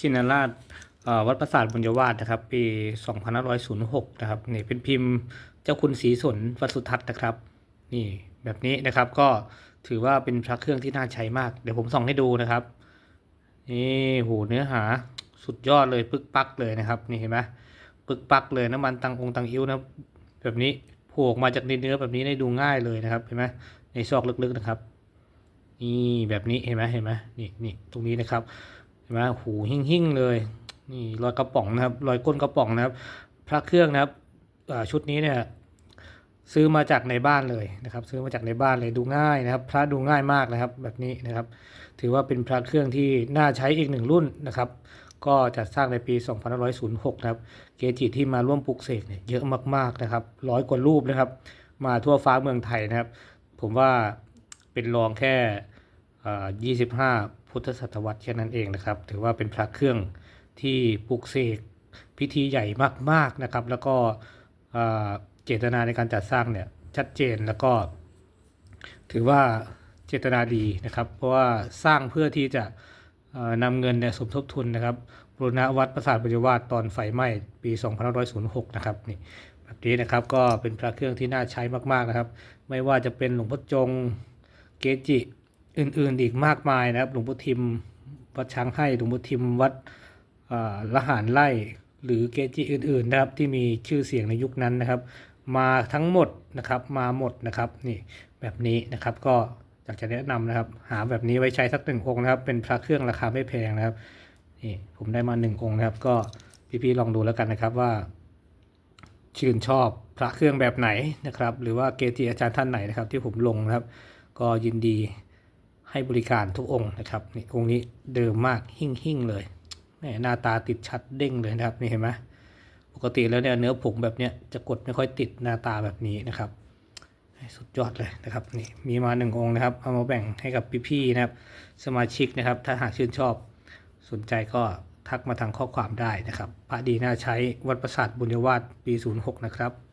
ชินราชวัดประสาทบุญยวาสนะครับ ปี 2506 นะครับนี่เป็นพิมพ์เจ้าคุณศรีสนวัสุทัศน์นะครับ นี่แบบนี้นะครับก็ถือว่าเป็นพระเครื่องที่น่าใช้มาก เดี๋ยวผมส่องให้ดูนะครับ นี่โหเนื้อหาสุดยอดเลยปึกปักเลยนะครับนี่เห็นไหมปึกปักเลยน้ำมันตังองตังอิ้วนะแบบนี้โผล่ออกมาจากในเนื้อแบบนี้ได้ดูง่ายเลยนะครับเห็นไหมในซอกลึกๆนะครับนี่แบบนี้เห็นไหมเห็นไหมนี่นี่ตรงนี้นะครับ เห็นไหมหูหิ่งหิ่งๆเลย นี่รอยกระป๋องนะครับ รอยก้นกระป๋องนะครับ พระเครื่องนะครับชุดนี้เนี่ยซื้อมาจากในบ้านเลยนะครับ ซื้อมาจากในบ้านเลยดูง่ายนะครับ พระดูง่ายมากนะครับ แบบนี้นะครับ ถือว่าเป็นพระเครื่องที่น่าใช้อีกหนึ่งรุ่นนะครับ ก็จัดสร้างในปี 2506 นะครับ เกจิที่มาร่วมปลุกเสกเนี่ยเยอะมากๆนะครับร้อยกว่ารูปนะครับ มาทั่วฟ้าเมืองไทยนะครับ ผมว่าเป็นรองแค่ 25 พุทธศตวรรษแค่นั้นเองนะครับ ถือว่าเป็นพระเครื่องที่ปลุกเสกพิธีใหญ่มากๆนะครับ แล้วก็เจตนาในการจัดสร้างเนี่ยชัดเจนแล้วก็ถือว่าเจตนาดีนะครับ เพราะว่าสร้างเพื่อที่จะนำเงินเนี่ยสมทบทุนนะครับบูรณวัดประสาทปัญญวาสตอนไฟไหม้ปี2506 นะครับนี่แบบนี้นะครับก็เป็นพระเครื่องที่น่าใช้มากๆนะครับ ไม่ว่าจะเป็นหลวงพ่อจงเกจิ อื่นๆอีกมากมายนะครับ หลวงพ่อทิมวัดช้างให้หลวงพ่อทิมวัดละหารไล่หรือเกจิอื่นๆนะครับที่มีชื่อเสียงในยุคนั้นนะครับ มาทั้งหมดนะครับมาหมดนะครับนี่แบบนี้นะครับก็อยากจะแนะนำนะครับ หาแบบนี้ไว้ใช้สักหนึ่งองค์นะครับ เป็นพระเครื่องราคาไม่แพงนะครับนี่ผมได้มาหนึ่งองค์นะครับ ก็พี่ๆลองดูแล้วกันนะครับว่า ชื่นชอบพระเครื่องแบบไหนนะครับ หรือว่าเกจิอาจารย์ท่านไหนนะครับ ที่ผมลงนะครับ ก็ยินดี ให้บริการทุกองค์นะครับนี่องค์นี้เดิมมากหิ่งหิ่งเลยแหมหน้าตาติดชัดเด้งเลยนะครับนี่เห็นไหมปกติแล้วเนี่ยเนื้อผงแบบเนี้ยจะกดไม่ค่อยติดหน้าตาแบบนี้นะครับสุดยอดเลยนะครับนี่มีมาหนึ่งองค์นะครับ เอามาแบ่งให้กับพี่ๆนะครับ สมาชิกนะครับ ถ้าหากชื่นชอบสนใจก็ทักมาทางข้อความได้นะครับ พระดีน่าใช้วัดประสาทบุญยวาสปี 06 นะครับ